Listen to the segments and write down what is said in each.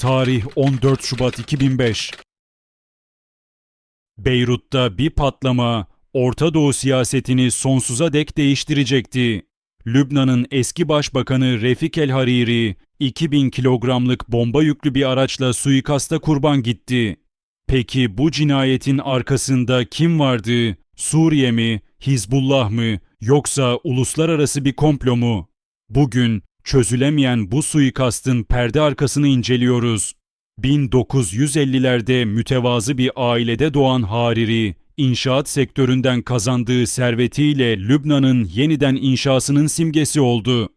Tarih 14 Şubat 2005. Beyrut'ta bir patlama Orta Doğu siyasetini sonsuza dek değiştirecekti. Lübnan'ın eski başbakanı Refik El Hariri 2000 kilogramlık bomba yüklü bir araçla suikasta kurban gitti. Peki bu cinayetin arkasında kim vardı? Suriye mi, Hizbullah mı yoksa uluslararası bir komplo mu? Bugün çözülemeyen bu suikastın perde arkasını inceliyoruz. 1950'lerde mütevazı bir ailede doğan Hariri, inşaat sektöründen kazandığı servetiyle Lübnan'ın yeniden inşasının simgesi oldu.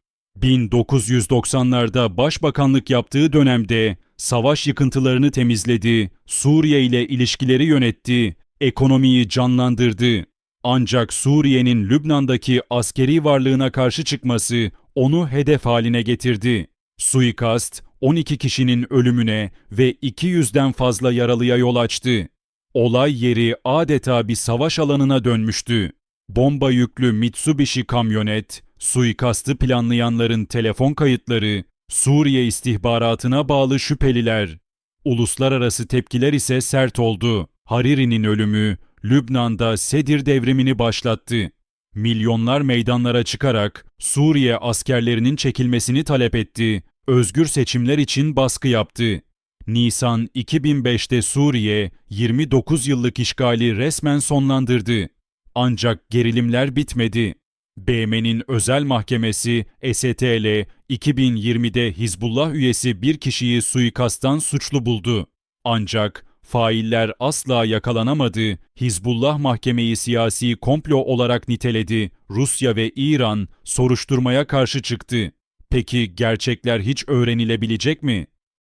1990'larda başbakanlık yaptığı dönemde savaş yıkıntılarını temizledi, Suriye ile ilişkileri yönetti, ekonomiyi canlandırdı. Ancak Suriye'nin Lübnan'daki askeri varlığına karşı çıkması onu hedef haline getirdi. Suikast 12 kişinin ölümüne ve 200'den fazla yaralıya yol açtı. Olay yeri adeta bir savaş alanına dönmüştü. Bomba yüklü Mitsubishi kamyonet, suikastı planlayanların telefon kayıtları, Suriye istihbaratına bağlı şüpheliler. Uluslararası tepkiler ise sert oldu. Hariri'nin ölümü Lübnan'da Sedir devrimini başlattı. Milyonlar meydanlara çıkarak Suriye askerlerinin çekilmesini talep etti. Özgür seçimler için baskı yaptı. Nisan 2005'te Suriye 29 yıllık işgali resmen sonlandırdı. Ancak gerilimler bitmedi. BM'nin özel mahkemesi STL 2020'de Hizbullah üyesi bir kişiyi suikasttan suçlu buldu. Ancak failler asla yakalanamadı. Hizbullah mahkemeyi siyasi komplo olarak niteledi. Rusya ve İran soruşturmaya karşı çıktı. Peki gerçekler hiç öğrenilebilecek mi?